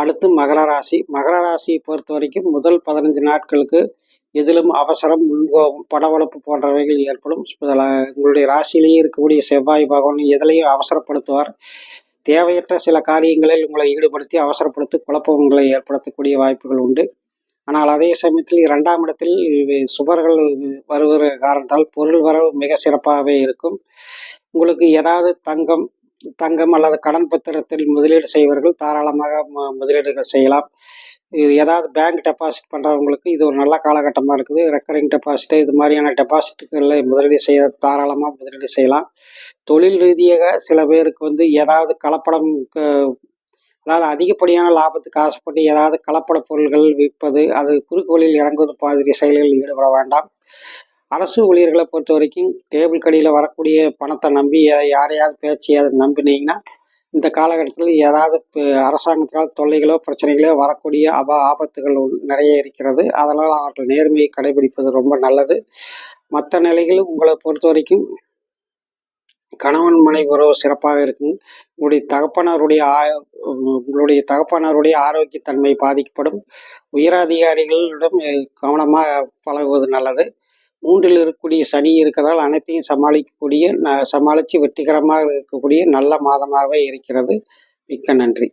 அடுத்து மகர ராசி. மகர ராசியை பொறுத்த வரைக்கும் முதல் பதினஞ்சு நாட்களுக்கு எதிலும் அவசரம் முன்கோபம் படவளப்பு போன்றவைகள் ஏற்படும். உங்களுடைய ராசியிலேயே இருக்கக்கூடிய செவ்வாய் பகவான் எதிலையும் அவசரப்படுத்துவார். தேவையற்ற சில காரியங்களில் உங்களை ஈடுபடுத்தி அவசரப்படுத்தி குழப்பங்களை ஏற்படுத்தக்கூடிய வாய்ப்புகள் உண்டு. ஆனால் அதே சமயத்தில் இரண்டாம் இடத்தில் சுபர்கள் வருகிற காரணத்தால் பொருள் வரவு மிக சிறப்பாகவே இருக்கும். உங்களுக்கு ஏதாவது தங்கம் தங்கம் அல்லது கடன் பத்திரத்தில் முதலீடு செய்வர்கள் தாராளமாக ம- முதலீடுகள் செய்யலாம். இது ஏதாவது பேங்க் டெபாசிட் பண்ணுறவங்களுக்கு இது ஒரு நல்ல காலகட்டமாக இருக்குது. ரெக்கரிங் டெபாசிட்டு இது மாதிரியான டெபாசிட்டுகளில் முதலீடு செய்ய தாராளமாக முதலீடு செய்யலாம். தொழில் ரீதியாக சில பேருக்கு வந்து ஏதாவது கலப்படம் க- அதாவது அதிகப்படியான லாபத்துக்கு ஆசைப்பட்டு ஏதாவது கலப்பட பொருள்கள் விற்பது அது குறுக்கு வழியில் இறங்குவது மாதிரி செயல்களில் ஈடுபட வேண்டாம். அரசு ஊழியர்களை பொறுத்த வரைக்கும் டேபிள் கடியில் வரக்கூடிய பணத்தை நம்பி யாரையாவது பேச்சு அதை நம்பினீங்கன்னா இந்த காலகட்டத்தில் ஏதாவது அரசாங்கத்தினால் தொல்லைகளோ பிரச்சனைகளோ வரக்கூடிய அப ஆபத்துகள் நிறைய இருக்கிறது. அதனால் அவர்கள் நேர்மையை கடைபிடிப்பது ரொம்ப நல்லது. மற்ற நிலைகளும் உங்களை பொறுத்த வரைக்கும் கணவன் மனைவி உறவு சிறப்பாக இருக்கும். உங்களுடைய தகப்பனாருடைய ஆ- உங்களுடைய தகப்பனாருடைய ஆரோக்கியத்தன்மை பாதிக்கப்படும். உயரதிகாரிகளிடம் கவனமாக பழகுவது நல்லது. மூன்றில் இருக்கக்கூடிய சனி இருக்கிறதால் அனைத்தையும் சமாளிக்கக்கூடிய ந- சமாளித்து வெற்றிகரமாக இருக்கக்கூடிய நல்ல மாதமாகவே இருக்கிறது. மிக்க நன்றி.